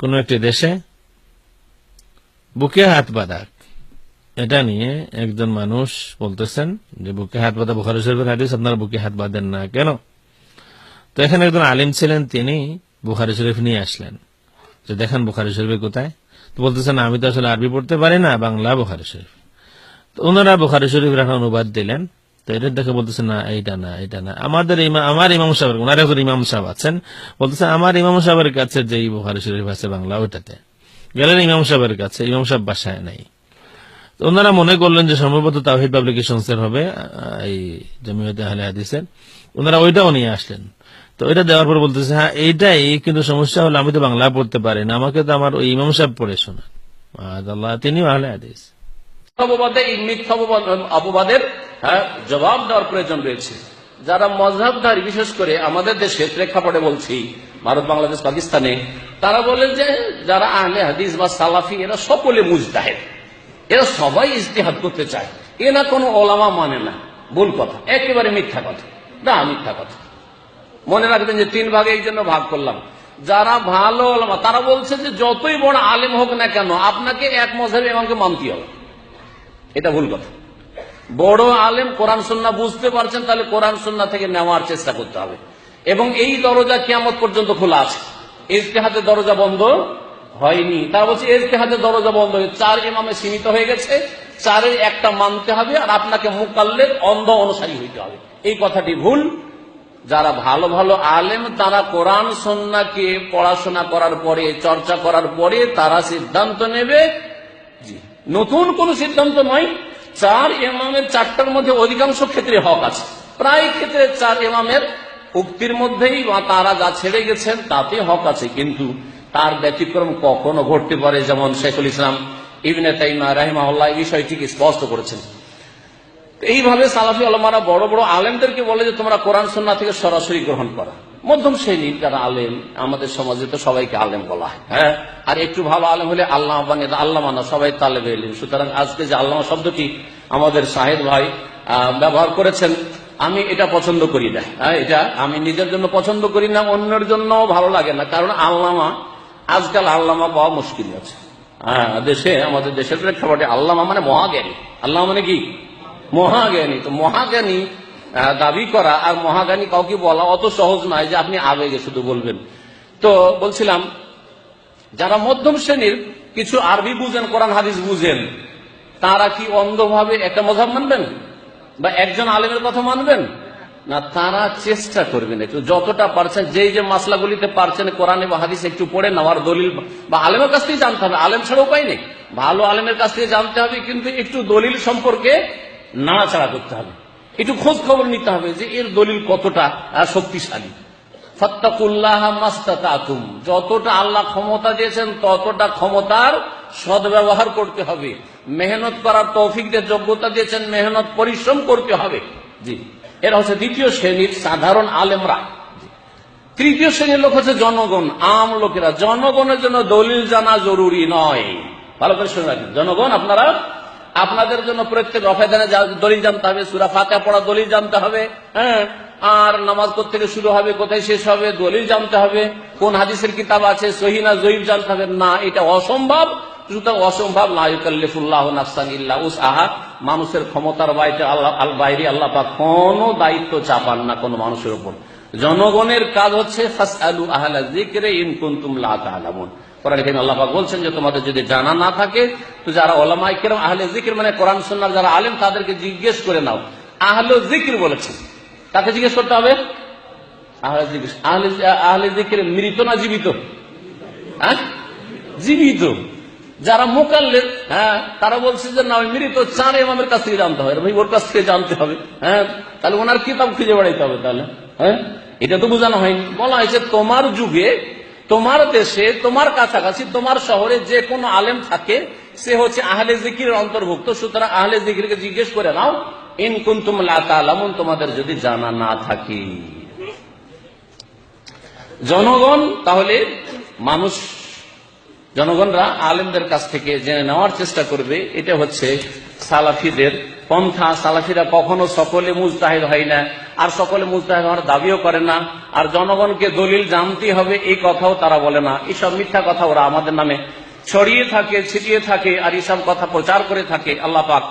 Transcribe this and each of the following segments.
কোনো একটি দেশে বুকে হাত বাঁধা, এটা নিয়ে একজন মানুষ বলতেছেন যে বুকে হাত বাঁধা বুখারি শরীফের হাদিস, আপনারা বুকে হাত বাঁধেন না কেন? তো এখানে একজন আলিম ছিলেন, তিনি বুখারি শরীফ নিয়ে আসলেন। যে দেখেন বুখারি শরীফে কোথায়? তো বলতেছেন, আমি তো আসলে আরবি পড়তে পারি না, বাংলা বুখারি শরীফ। তো ওনারা বুখারি শরীফের একটা অনুবাদ দিলেন। তো এটা দেখে বলতেছেন না, এইটা না এটা না। আমাদের আমার ইমাম ওনার একজন ইমাম সাহেব আছেন। বলতেছেন আমার ইমাম সাহেবের কাছে যে শরীফ আছে বাংলা, ওইটাতে। গেলেন ইমাম সাহেবের কাছে, ইমাম সাহেব বাসায় নাই। ওনারা মনে করলেন যে সম্ভবত তাহিদ হবে এই আহলে হাদিসের। ওনারা ওইটাও নিয়ে আসলেন। তো ওইটা দেওয়ার পর বলতেছে হ্যাঁ এইটাই, কিন্তু সমস্যা হলো আমি তো বাংলা পড়তে পারি না, আমাকে তো আমার ওই ইমাম সাহেব পড়ে আল্লাহ তিনিও আহলে হাদিস। অপবাদের হ্যাঁ, জবাব দেওয়ার প্রয়োজন রয়েছে। যারা মজাবধারী বিশেষ করে আমাদের দেশে প্রেক্ষাপটে বলছি ভারত বাংলাদেশ পাকিস্তানে তারা বলে যে যারা আহলে হাদিস বা সালাফি এরা সকলে মুজতাহেদ। এরা সবাই ইজতেহাদ করতে চায়। এ না কোনো ওলামা মানে না। ভুল কথা। একেবারে মিথ্যা কথা। না মিথ্যা কথা। মনে রাখবেন যে তিন ভাগে এই জন্য ভাগ করলাম। যারা ভালো ওলামা তারা বলছে যে যতই বড় আলেম হোক না কেন আপনাকে এক মজাবে আমাকে মানতে হবে। এটা ভুল কথা। বড় আলেম কোরআন সন্না বুঝতে পারছেন, তাহলে কোরআন সন্না থেকে নেওয়ার চেষ্টা করতে হবে। এবং এই দরজা কিয়ামত পর্যন্ত খোলা আছে। ইজতেহাদের দরজা বন্ধ হয়নি। তারা বলছে ইজতেহাদের দরজা বন্ধ হয়ে চার ইমামে সীমিত হয়ে গেছে। চারের একটা মানতে হবে আর আপনাকে মুকাল্লের অন্ধ অনুসারী হইতে হবে। এই কথাটি ভুল। যারা ভালো ভালো আলেম, তারা কোরআন সন্নাকে পড়াশোনা করার পরে, চর্চা করার পরে তারা সিদ্ধান্ত নেবে নতুন কোন সিদ্ধান্ত নয় চার ইমামের চারটার মধ্যে অধিকাংশ ক্ষেত্রে হক আছে। প্রায় ক্ষেত্রে চার ইমামের উক্তির মধ্যেই বা তারা যা ছেড়ে গেছেন, তাতে হক আছে। কিন্তু তার ব্যতিক্রম কখনো ঘটতে পারে, যেমন শেখুল ইসলাম ইবনে তাইমা রাহিমাহুল্লাহ এই বিষয়টিকে স্পষ্ট করেছেন। এইভাবে সালাফি আলমারা বড় বড় আলেমদেরকে বলে যে তোমরা কোরআন সন্না থেকে সরাসরি গ্রহণ করা। মধ্যম শ্রেণির যারা আলেম আমাদের সমাজে তো সবাইকে আলেম বলা হয় হ্যাঁ? আর একটু ভালো আলেম হলে আল্লাহ বানিয়ে আল্লাহ মানা সবাই তালেবে এলিম। সুতরাং আজকে যে আল্লাহ শব্দটি আমাদের শাহেদ ভাই ব্যবহার করেছেন আমি এটা পছন্দ করি না হ্যাঁ, এটা আমি নিজের জন্য পছন্দ করি না অন্যের জন্য ভালো লাগে না। কারণ আল্লামা আজকাল আল্লামা পাওয়া মুশকিল আছে হ্যাঁ দেশে আমাদের দেশের প্রেক্ষাপটে আল্লামা মানে মহাজ্ঞানী। আল্লাহ মানে কি? মহাজ্ঞানী। তো মহাজ্ঞানী দাবি করা আর মহাজ্ঞানী কাউকে বলা অত সহজ নয় যে আপনি আবেগে শুধু বলবেন। তো বলছিলাম, যারা মধ্যম শ্রেণির কিছু আরবি বুঝেন, কোরআন, হাদিস বুঝেন, তারা কি অন্ধভাবে একটা মজাব মানবেন? বা একজন আলেমের কথা মানবেন? না, তারা চেষ্টা করবেন একটু। যতটা পারছেন, যেই যে মাসলাগুলিতে পারছেন, কোরআনে বা হাদিস একটু পড়ে নেওয়ার দলিল বা আলেমের কাছ থেকে জানতে হবে। আলেম ছাড়া উপায় নেই। ভালো আলেমের কাছ থেকে জানতে হবে, কিন্তু একটু দলিল সম্পর্কে নাড়াচাড়া করতে হবে। একটু খোঁজ খবর নিতে হবে যে এর দলিল কতটা শক্তিশালী। ফত্তাকুল্লাহ যতটা আল্লাহ ক্ষমতা দিয়েছেন, ততটা ক্ষমতার সদ্ব্যবহার করতে হবে। মেহনত করার তৌফিক যোগ্যতা দিয়েছেন, মেহনত পরিশ্রম করতে হবে। জি। এরা হচ্ছে দ্বিতীয় শ্রেণির সাধারণ আলেমরা। তৃতীয় শ্রেণির লোক হচ্ছে জনগণ, আম লোকেরা। জনগণের জন্য দলিল জানা জরুরি নয়। ভালো করে শুনে রাখেন। জনগণ আপনারা আপনাদের জন্য প্রত্যেক রফায়দানে যা- দলিল জানতে হবে, সুরা ফাতে পড়া দলিল জানতে হবে হ্যাঁ? আর নামাজ থেকে শুরু হবে, কোথায় শেষ হবে, দলিল জানতে হবে, কোন হাদিসের কিতাব আছে সহিনা জয়ীব জানতে হবে? না, এটা অসম্ভব। সুতরাং অসম্ভব মানুষের ক্ষমতার বাইরে আল্লাহ আল বাইরে আল্লাহ কোনো দায়িত্ব চাপান না কোনো মানুষের উপর। জনগণের কাজ হচ্ছে, ফাসআলু আহলা যিকরি ইন কুনতুম লা তা'লামুন কোরআন কারীম বলছেন যে, তোমাদের যদি জানা না থাকে, তো যারা ওলামায়ে কেরাম আহলে যিকির মানে কোরআন সুন্নাহর যারা আলেম, তাদেরকে জিজ্ঞেস করে নাও। আহলে যিকির বলেছেন। তাকে জিজ্ঞেস করতে হবে? আহলে যিকির। আহলে আহলে যিকির মৃত না জীবিত? হ্যাঁ? জীবিত। যারা মোকাল্লের হ্যাঁ তারা বলছে যে, না মৃত চার ইমামের কাছ থেকে জানতে হবে। ভাই ওর কাছ থেকে জানতে হবে। হ্যাঁ তাহলে ওনার কিতাব খুঁজে বেড়াইতে হবে তাহলে। হ্যাঁ? এটা তো বোঝানো হয়নি। বলা হয়েছে, তোমার যুগে, তোমার দেশে, তোমার কাছাকাছি, তোমার শহরে যে কোনো আলেম থাকে, সে হচ্ছে আহলে জিকিরের অন্তর্ভুক্ত। সুতরাং আহলে জিকিরকে জিজ্ঞেস করে নাও, ইন কুন্তুম লা তোমাদের যদি জানা না থাকে। জনগণ, তাহলে মানুষ, জনগণরা আলেমদের কাছ থেকে জেনে নেওয়ার চেষ্টা করবে। এটা হচ্ছে সালাফিদের, পন্থা সালাফিরা কখনো সকলে মুজতাহিদ হয় না। আর সকলে মুজতাহিদ হওয়ার দাবিও করে না। আর জনগণকে দলিল জানতে হবে, এই কথাও তারা বলে না। এইসব মিথ্যা কথা ওরা আমাদের নামে ছড়িয়ে থাকে, ছিটিয়ে থাকে, আর এইসব কথা প্রচার করে থাকে। আল্লাহ পাক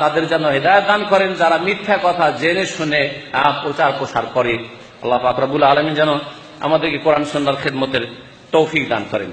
তাদের যেন হৃদায়ত দান করেন, যারা মিথ্যা কথা জেনে শুনে প্রচার প্রসার করে। আল্লাহ পাক রবুল আলমী যেন আমাদেরকে কোরআন সন্ন্যার খেদমতের তৌফিক দান করেন।